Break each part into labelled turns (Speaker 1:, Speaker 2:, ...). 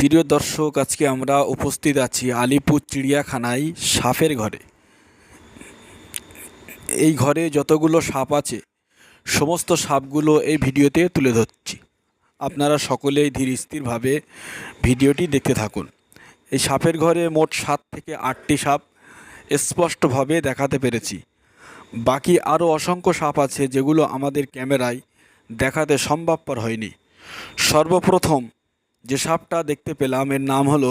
Speaker 1: প্রিয় দর্শক, আজকে আমরা উপস্থিত আছি আলিপুর চিড়িয়াখানায় সাপের ঘরে। এই ঘরে যতগুলো সাপ আছে, সমস্ত সাপগুলো এই ভিডিওতে তুলে ধরছি। আপনারা সকলেই ধীর স্থিরভাবে ভিডিওটি দেখতে থাকুন। এই সাপের ঘরে মোট সাত থেকে আটটি সাপ স্পষ্টভাবে দেখাতে পেরেছি। বাকি আরও অসংখ্য সাপ আছে যেগুলো আমাদের ক্যামেরায় দেখাতে সম্ভবপর হয়নি। সর্বপ্রথম যে সাপটা দেখতে পেলাম, এর নাম হলো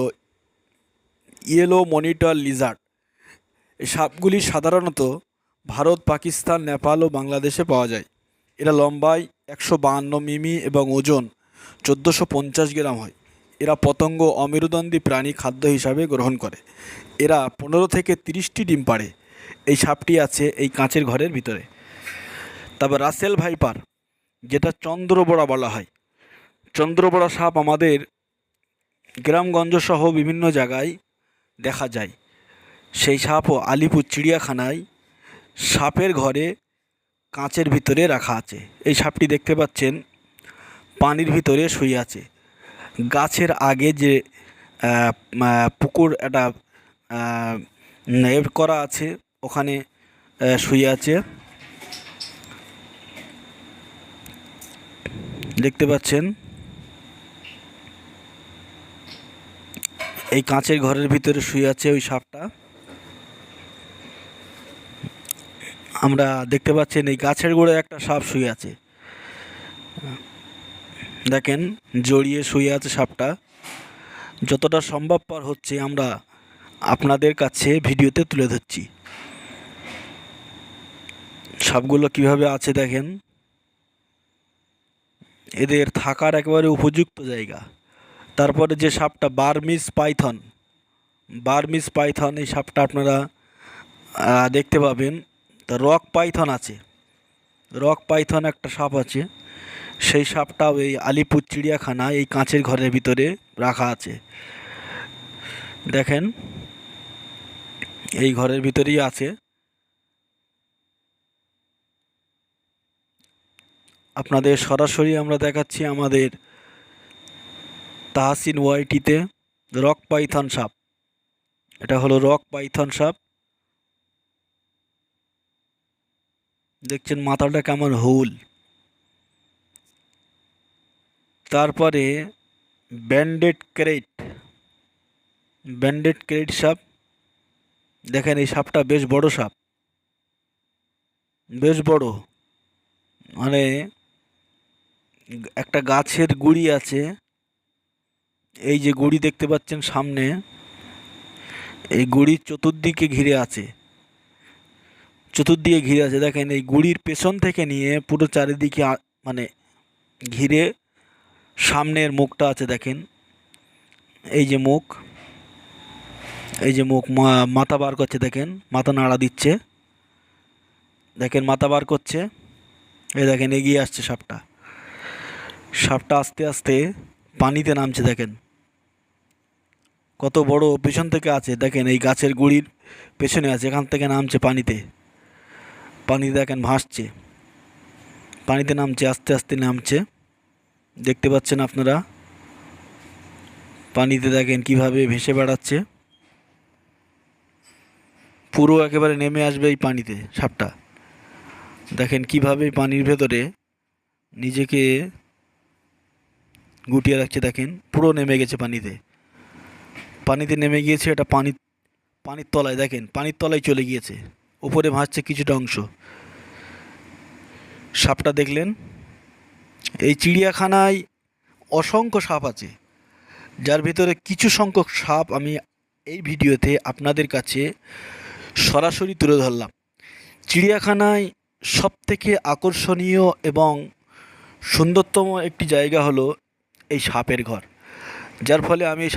Speaker 1: ইয়েলো মনিটর লিজার্ড এই সাপগুলি সাধারণত ভারত, পাকিস্তান, নেপাল ও বাংলাদেশে পাওয়া যায়। এরা লম্বায় একশো বাহান্ন মিমি এবং ওজন চোদ্দোশো পঞ্চাশ গ্রাম হয়। এরা পতঙ্গ অমেরুদণ্ডী প্রাণী খাদ্য হিসাবে গ্রহণ করে। এরা পনেরো থেকে তিরিশটি ডিম পাড়ে। এই সাপটি আছে এই কাঁচের ঘরের ভিতরে। তবে রাসেল ভাইপার, যেটা চন্দ্রবড়া বলা হয় চন্দ্রবড়া সাপ আমাদের গ্রামগঞ্জ সহ বিভিন্ন জায়গায় দেখা যায়। সেই সাপও আলিপুর চিড়িয়াখানায় সাপের ঘরে কাঁচের ভিতরে রাখা আছে। এই সাপটি দেখতে পাচ্ছেন, পানির ভিতরে শুয়ে আছে। গাছের আগে যে পুকুর একটা করা আছে, ওখানে শুয়ে আছে। দেখতে পাচ্ছেন এই কাঁচের ঘরের ভিতরে শুয়ে আছে ওই সাপটা। আমরা দেখতে পাচ্ছেন এই গাছের গোড়ায় একটা সাপ শুয়ে আছে। দেখেন, জড়িয়ে শুয়ে আছে সাপটা। যতটা সম্ভবপর হচ্ছে আমরা আপনাদের কাছে ভিডিওতে তুলে ধরছি। সাপগুলো কীভাবে আছে দেখেন? এদের থাকার একেবারে উপযুক্ত জায়গা। তারপরে যে সাপটা বার্মিস পাইথন। বার্মিস পাইথন, এই সাপটা আপনারা দেখতে পাবেন। তা রক পাইথন আছে। রক পাইথন একটা সাপ আছে। সেই সাপটাও এই আলিপুর চিড়িয়াখানা, এই কাঁচের ঘরের ভিতরে রাখা আছে। দেখেন, এই ঘরের ভিতরেই আছে। আপনাদের সরাসরি আমরা দেখাচ্ছি আমাদের তাহসিন ওয়াইটিতে রক পাইথন সাপ। এটা হলো রক পাইথন সাপ। দেখছেন মাথাটা কেমন হুল। তারপরে ব্যান্ডেড ক্রেট ব্যান্ডেড ক্রেট সাপ। দেখেন এই সাপটা বেশ বড় সাপ। বেশ বড়। মানে একটা গাছের গুড়ি আছে। এই যে গুড়ি দেখতে পাচ্ছেন সামনে, এই গুড়ির চতুর্দিকে ঘিরে আছে। চতুর্দিকে ঘিরে আছে। দেখেন, এই গুড়ির পেছন থেকে নিয়ে পুরো চারিদিকে মানে ঘিরে সামনের মুখটা আছে, দেখেন। এই যে মুখ, এই যে মুখ মাথা বার করছে, দেখেন। মাথা নাড়া দিচ্ছে। দেখেন, মাথা বার করছে। এই দেখেন, এগিয়ে আসছে সাপটা। সাপটা আস্তে আস্তে পানিতে নামছে, দেখেন। কত বড় পেছন থেকে আছে, দেখেন এই গাছের গুড়ির পেছনে আছে, এখান থেকে নামছে পানিতে। পানিতে দেখেন ভাসছে। পানিতে নামছে, আস্তে আস্তে নামছে। দেখতে পাচ্ছেন আপনারা? পানিতে দেখেন কীভাবে ভেসে বেড়াচ্ছে। পুরো একেবারে নেমে আসবে এই পানিতে, সাপটা। দেখেন কীভাবে পানির ভেতরে নিজেকে গুটিয়ে রাখছে, দেখেন। পুরো নেমে গেছে পানিতে। পানিতে নেমে গিয়েছে এটা পানি, পানির তলায়, দেখেন, পানির তলায় চলে গিয়েছে। উপরে ভাসছে কিছুটা অংশ। সাপটা দেখলেন। এই চিড়িয়াখানায় অসংখ্য সাপ আছে। যার ভিতরে কিছু সংখ্যক সাপ আমি এই ভিডিওতে আপনাদের কাছে সরাসরি তুলে ধরলাম। চিড়িয়াখানায় সবথেকে আকর্ষণীয় এবং সুন্দরতম একটি জায়গা হলো এই সাপের ঘর। যার ফলে আমি